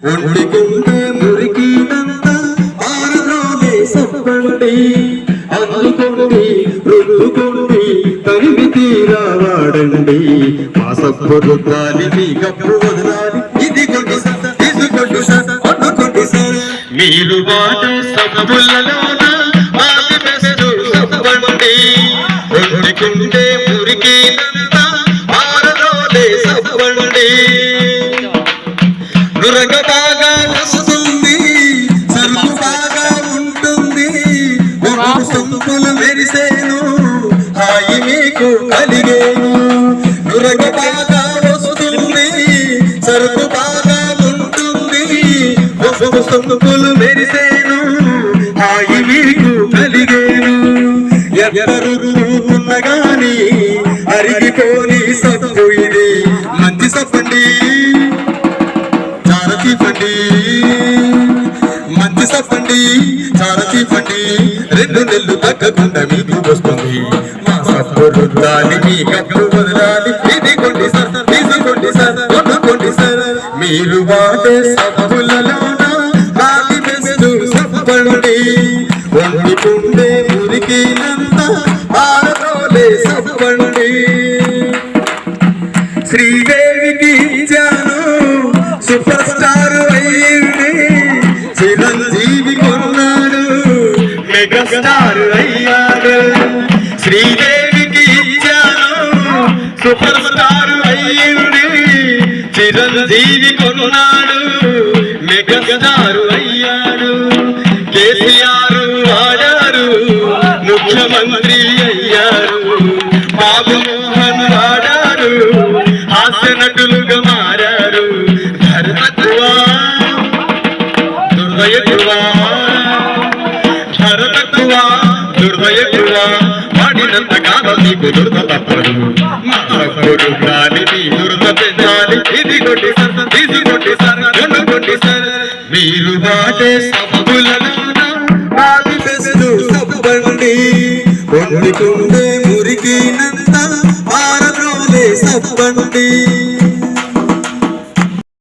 ఒంటికుంటే మురికినంత ఆరద్రోలే సప్పండి అందుకోండి రుద్దుకోండి తరిమి తీరా వాడండి మా సప్పు రుద్దాలి మీ కప్పు వదలాలి ఇది కొట్టి సత తీసుకోండి సత అందుకోండి సర మీరు వాడు సబ్బులలోన ఆది బెస్ట్ సప్పండి ఒంటికుంటే నురగ బాగా వస్తుంది సరుకు బాగా ఉంటుంది. ఒక్కొక్క సొంపులు మెరిసేను హాయి మీకు కలిగేను. నురగ బాగా వస్తుంది సరుకు బాగా ఉంటుంది. ఒక్కొక్క మెరిసేను హాయి మీకు కలిగేను. ఎవరు ఉన్నగాని అరిగిపోని సత్తు చెప్పండి చాలా చెప్పండి రెండు నెలలు తగ్గకుండా మీకు వస్తుంది. మా సప్పు రుద్దాలి మీ కప్పు వదలాలి. సార్ తీసుకోండి సార్ సార్. మీరు వాడే సబ్బులలోన? బెస్ట్ సప్పండి వండుకుండే సప్పండి శ్రీదేవికి ఇచ్చాను సూపర్ స్టార్ అయ్యింది. చిరంజీవి మెగాస్టార్ అయ్యాడు శ్రీదేవికి ఇచ్చాను. సూపర్ స్టార్ అయ్యింది. చిరంజీవి కొన్నాడు. మెగాస్టార్ అయ్యాడు. కేసీఆర్ ఆడారు ముఖ్యమంత్రి అయ్యారు. బాబు ఆడారు హాస్య నటులుగా మారారు. ధర్మ దుర్దయకువా భరతకువా దుర్దయకువా వాడినంత కాలం నీకు దురద తప్పదు. మాకు తప్పుడు గాలిని దుర్ద పెంచాలి ఇది కొట్టి సర్ తీసి కొట్టి సర్ రెండు కొట్టి సర్ మీరు వాడే సబ్బులలోన ఆది బెస్ట్ సబ్బండి. ఒంటికుండే మురికినంత ఆరద్రోలే సబ్బండి.